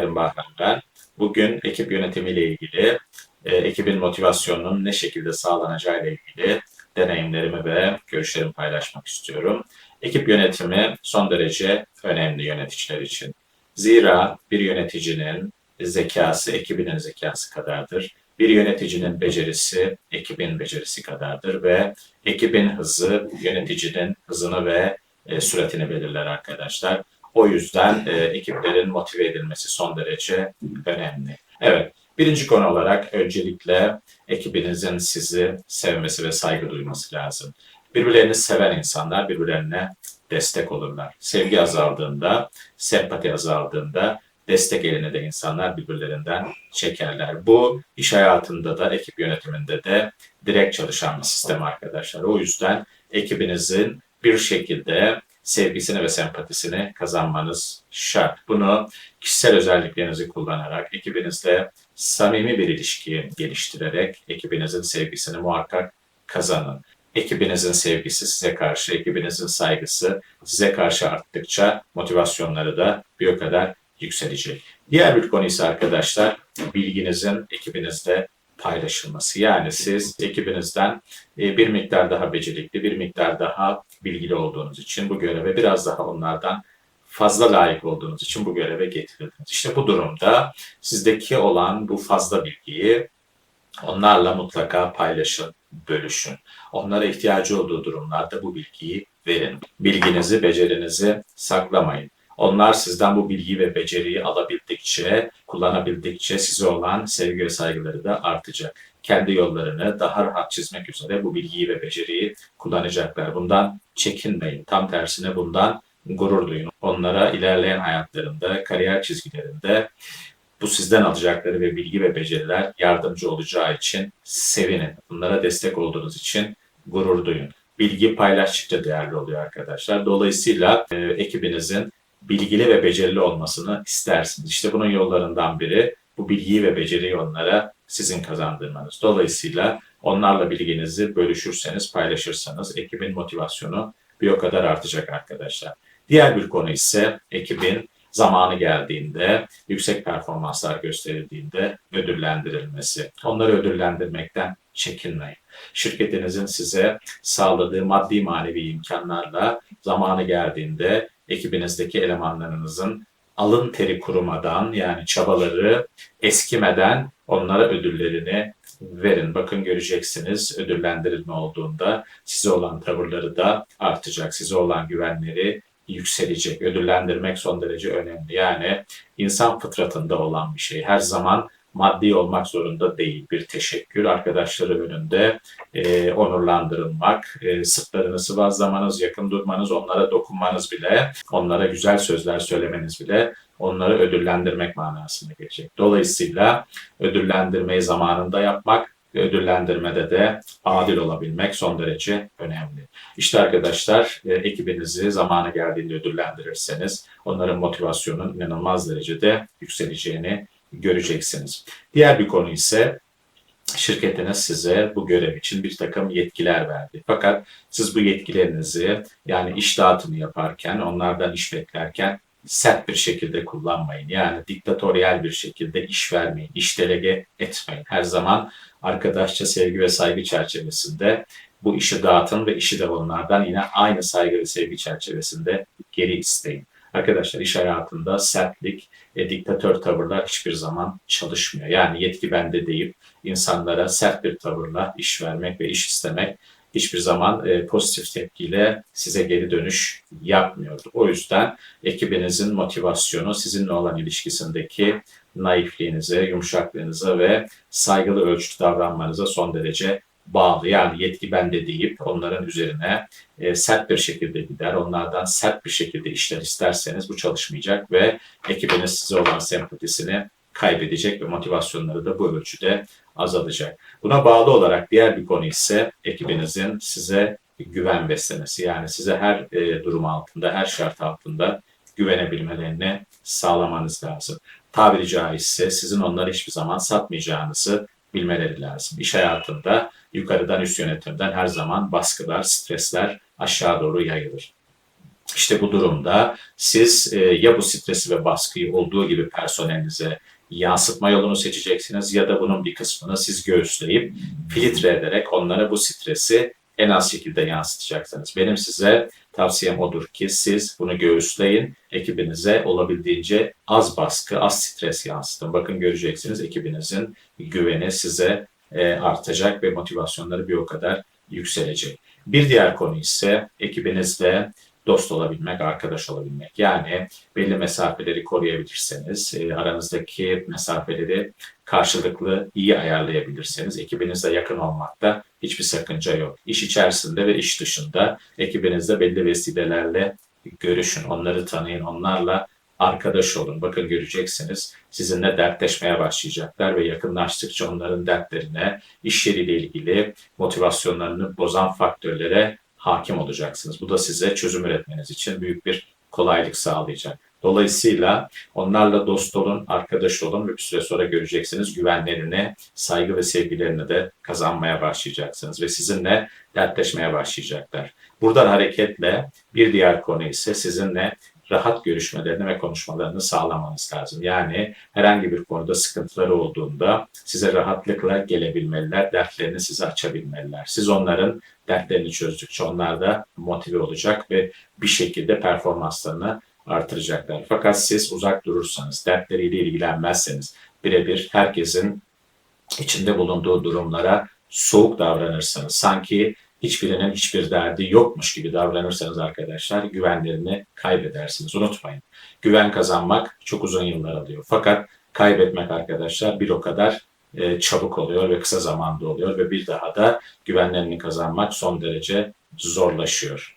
Günaydın Bahram ben. Bugün ekip yönetimiyle ilgili, e, ekibin motivasyonunun ne şekilde sağlanacağı ile ilgili deneyimlerimi ve görüşlerimi paylaşmak istiyorum. Ekip yönetimi son derece önemli yöneticiler için. Zira bir yöneticinin zekası ekibinin zekası kadardır. Bir yöneticinin becerisi ekibin becerisi kadardır ve ekibin hızı yöneticinin hızını ve e, süratini belirler arkadaşlar. O yüzden e, ekiplerin motive edilmesi son derece önemli. Evet, birinci konu olarak öncelikle ekibinizin sizi sevmesi ve saygı duyması lazım. Birbirlerini seven insanlar birbirlerine destek olurlar. Sevgi azaldığında, sempati azaldığında destek eline de insanlar birbirlerinden çekerler. Bu iş hayatında da, ekip yönetiminde de direkt çalışan bir sistem arkadaşlar. O yüzden ekibinizin bir şekilde sevgisini ve sempatisini kazanmanız şart. Bunu kişisel özelliklerinizi kullanarak, ekibinizle samimi bir ilişki geliştirerek ekibinizin sevgisini muhakkak kazanın. Ekibinizin sevgisi size karşı, ekibinizin saygısı size karşı arttıkça motivasyonları da bir o kadar yükselecek. Diğer bir konu ise arkadaşlar bilginizin ekibinizde paylaşılması. Yani siz ekibinizden e, bir miktar daha becerikli, bir miktar daha bilgili olduğunuz için bu göreve biraz daha onlardan fazla layık olduğunuz için bu göreve getirildiniz. İşte bu durumda sizdeki olan bu fazla bilgiyi onlarla mutlaka paylaşın, bölüşün. Onlara ihtiyacı olduğu durumlarda bu bilgiyi verin. Bilginizi, becerinizi saklamayın. Onlar sizden bu bilgiyi ve beceriyi alabildikçe, kullanabildikçe size olan sevgi ve saygıları da artacak. Kendi yollarını daha rahat çizmek üzere bu bilgiyi ve beceriyi kullanacaklar. Bundan çekinmeyin. Tam tersine bundan gurur duyun. Onlara ilerleyen hayatlarında, kariyer çizgilerinde bu sizden alacakları ve bilgi ve beceriler yardımcı olacağı için sevinin. Bunlara destek olduğunuz için gurur duyun. Bilgi paylaştıkça değerli oluyor arkadaşlar. Dolayısıyla e, ekibinizin bilgili ve becerili olmasını istersiniz. İşte bunun yollarından biri bu bilgiyi ve beceriyi onlara sizin kazandırmanız. Dolayısıyla onlarla bilginizi bölüşürseniz, paylaşırsanız ekibin motivasyonu bir o kadar artacak arkadaşlar. Diğer bir konu ise ekibin zamanı geldiğinde, yüksek performanslar gösterildiğinde ödüllendirilmesi. Onları ödüllendirmekten çekinmeyin. Şirketinizin size sağladığı maddi manevi imkanlarla zamanı geldiğinde ekibinizdeki elemanlarınızın alın teri kurumadan yani çabaları eskimeden onlara ödüllerini verin. Bakın göreceksiniz ödüllendirilme olduğunda size olan tavırları da artacak. Size olan güvenleri yükselecek. Ödüllendirmek son derece önemli. Yani insan fıtratında olan bir şey. Her zaman maddi olmak zorunda değil. Bir teşekkür, arkadaşları önünde e, onurlandırılmak, e, sırtlarını sıvazlamanız, yakın durmanız, onlara dokunmanız bile, onlara güzel sözler söylemeniz bile onları ödüllendirmek manasına gelecek. Dolayısıyla ödüllendirmeyi zamanında yapmak ödüllendirmede de adil olabilmek son derece önemli. İşte arkadaşlar e, ekibinizi zamanı geldiğinde ödüllendirirseniz onların motivasyonun inanılmaz derecede yükseleceğini göreceksiniz. Diğer bir konu ise şirketiniz size bu görev için bir takım yetkiler verdi. Fakat siz bu yetkilerinizi yani iş dağıtımı yaparken, onlardan iş beklerken sert bir şekilde kullanmayın. Yani diktatöryel bir şekilde iş vermeyin, iş delege etmeyin. Her zaman arkadaşça sevgi ve saygı çerçevesinde bu işi dağıtın ve işi de onlardan yine aynı saygı ve sevgi çerçevesinde geri isteyin. Arkadaşlar iş hayatında sertlik, e, diktatör tavırlar hiçbir zaman çalışmıyor. Yani yetki bende deyip insanlara sert bir tavırla iş vermek ve iş istemek hiçbir zaman e, pozitif tepkiyle size geri dönüş yapmıyordu. O yüzden ekibinizin motivasyonu sizinle olan ilişkisindeki naifliğinize, yumuşaklığınıza ve saygılı ölçüt davranmanıza son derece bağlı. Yani yetki bende deyip onların üzerine e, sert bir şekilde gider. Onlardan sert bir şekilde işler isterseniz bu çalışmayacak ve ekibiniz size olan sempatisini kaybedecek ve motivasyonları da bu ölçüde azalacak. Buna bağlı olarak diğer bir konu ise ekibinizin size güven beslemesi. Yani size her e, durum altında, her şart altında güvenebilmelerini sağlamanız lazım. Tabiri caizse sizin onları hiçbir zaman satmayacağınızı bilmeleri lazım. İş hayatında yukarıdan üst yönetimden her zaman baskılar, stresler aşağı doğru yayılır. İşte bu durumda siz e, ya bu stresi ve baskıyı olduğu gibi personelinize yansıtma yolunu seçeceksiniz ya da bunun bir kısmını siz göğüsleyip filtre ederek onlara bu stresi en az şekilde yansıtacaksınız. Benim size tavsiyem odur ki siz bunu göğüsleyin, ekibinize olabildiğince az baskı, az stres yansıtın. Bakın göreceksiniz ekibinizin güveni size e, artacak ve motivasyonları bir o kadar yükselecek. Bir diğer konu ise ekibinizle dost olabilmek, arkadaş olabilmek. Yani belli mesafeleri koruyabilirseniz, e, aranızdaki mesafeleri karşılıklı iyi ayarlayabilirseniz ekibinizle yakın olmakta hiçbir sakınca yok. İş içerisinde ve iş dışında ekibinizde belli vesilelerle görüşün, onları tanıyın, onlarla arkadaş olun. Bakın göreceksiniz sizinle dertleşmeye başlayacaklar ve yakınlaştıkça onların dertlerine, iş yeriyle ilgili motivasyonlarını bozan faktörlere hakim olacaksınız. Bu da size çözüm üretmeniz için büyük bir kolaylık sağlayacak. Dolayısıyla onlarla dost olun, arkadaş olun ve bir süre sonra göreceksiniz güvenlerini, saygı ve sevgilerini de kazanmaya başlayacaksınız ve sizinle dertleşmeye başlayacaklar. Buradan hareketle bir diğer konu ise sizinle rahat görüşmelerini ve konuşmalarını sağlamanız lazım. Yani herhangi bir konuda sıkıntıları olduğunda size rahatlıkla gelebilmeliler, dertlerini size açabilmeliler. Siz onların dertlerini çözdükçe onlar da motive olacak ve bir şekilde performanslarını artıracaklar. Fakat siz uzak durursanız, dertleriyle ilgilenmezseniz, birebir herkesin içinde bulunduğu durumlara soğuk davranırsanız, sanki hiçbirinin hiçbir derdi yokmuş gibi davranırsanız arkadaşlar güvenlerini kaybedersiniz. Unutmayın. Güven kazanmak çok uzun yıllar alıyor. Fakat kaybetmek arkadaşlar bir o kadar e, çabuk oluyor ve kısa zamanda oluyor ve bir daha da güvenlerini kazanmak son derece zorlaşıyor.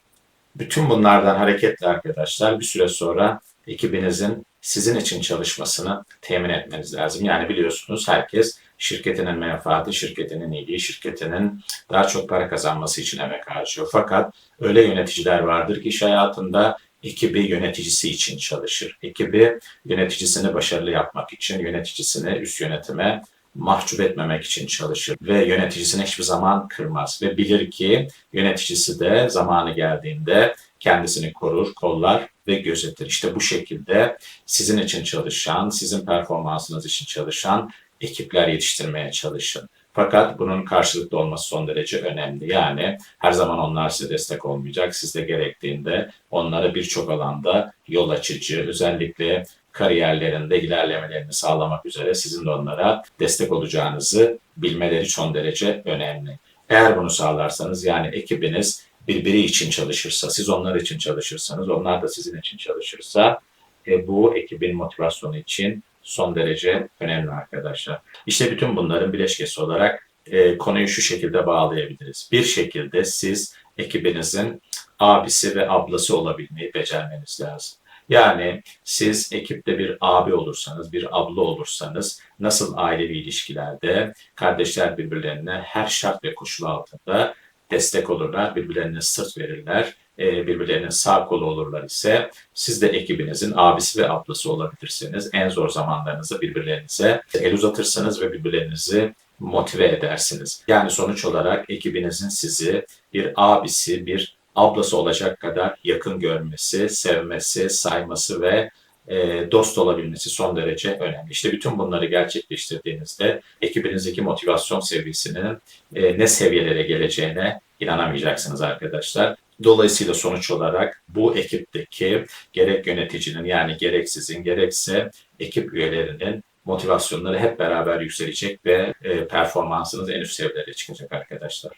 Bütün bunlardan hareketle arkadaşlar bir süre sonra ekibinizin sizin için çalışmasını temin etmeniz lazım. Yani biliyorsunuz herkes şirketinin menfaati, şirketinin iyiliği, şirketinin daha çok para kazanması için emek harcıyor. Fakat öyle yöneticiler vardır ki iş hayatında ekibi yöneticisi için çalışır. Ekibi yöneticisini başarılı yapmak için, yöneticisini üst yönetime mahcup etmemek için çalışır ve yöneticisini hiçbir zaman kırmaz ve bilir ki yöneticisi de zamanı geldiğinde kendisini korur, kollar ve gözetir. İşte bu şekilde sizin için çalışan, sizin performansınız için çalışan ekipler yetiştirmeye çalışın. Fakat bunun karşılıklı olması son derece önemli. Yani her zaman onlar size destek olmayacak. Siz de gerektiğinde onlara birçok alanda yol açıcı, özellikle kariyerlerinde ilerlemelerini sağlamak üzere sizin de onlara destek olacağınızı bilmeleri son derece önemli. Eğer bunu sağlarsanız yani ekibiniz birbiri için çalışırsa, siz onlar için çalışırsanız, onlar da sizin için çalışırsa e, bu ekibin motivasyonu için son derece önemli arkadaşlar. İşte bütün bunların bileşkesi olarak e, konuyu şu şekilde bağlayabiliriz. Bir şekilde siz ekibinizin abisi ve ablası olabilmeyi becermeniz lazım. Yani siz ekipte bir abi olursanız, bir abla olursanız nasıl ailevi ilişkilerde kardeşler birbirlerine her şart ve koşul altında destek olurlar, birbirlerine sırt verirler, birbirlerinin sağ kolu olurlar ise siz de ekibinizin abisi ve ablası olabilirsiniz. En zor zamanlarınızda birbirlerinize el uzatırsınız ve birbirlerinizi motive edersiniz. Yani sonuç olarak ekibinizin sizi bir abisi, bir ablası olacak kadar yakın görmesi, sevmesi, sayması ve e, dost olabilmesi son derece önemli. İşte bütün bunları gerçekleştirdiğinizde ekibinizdeki motivasyon seviyesinin e, ne seviyelere geleceğine inanamayacaksınız arkadaşlar. Dolayısıyla sonuç olarak bu ekipteki gerek yöneticinin yani gerek sizin gerekse ekip üyelerinin motivasyonları hep beraber yükselecek ve e, performansınız en üst seviyelere çıkacak arkadaşlar.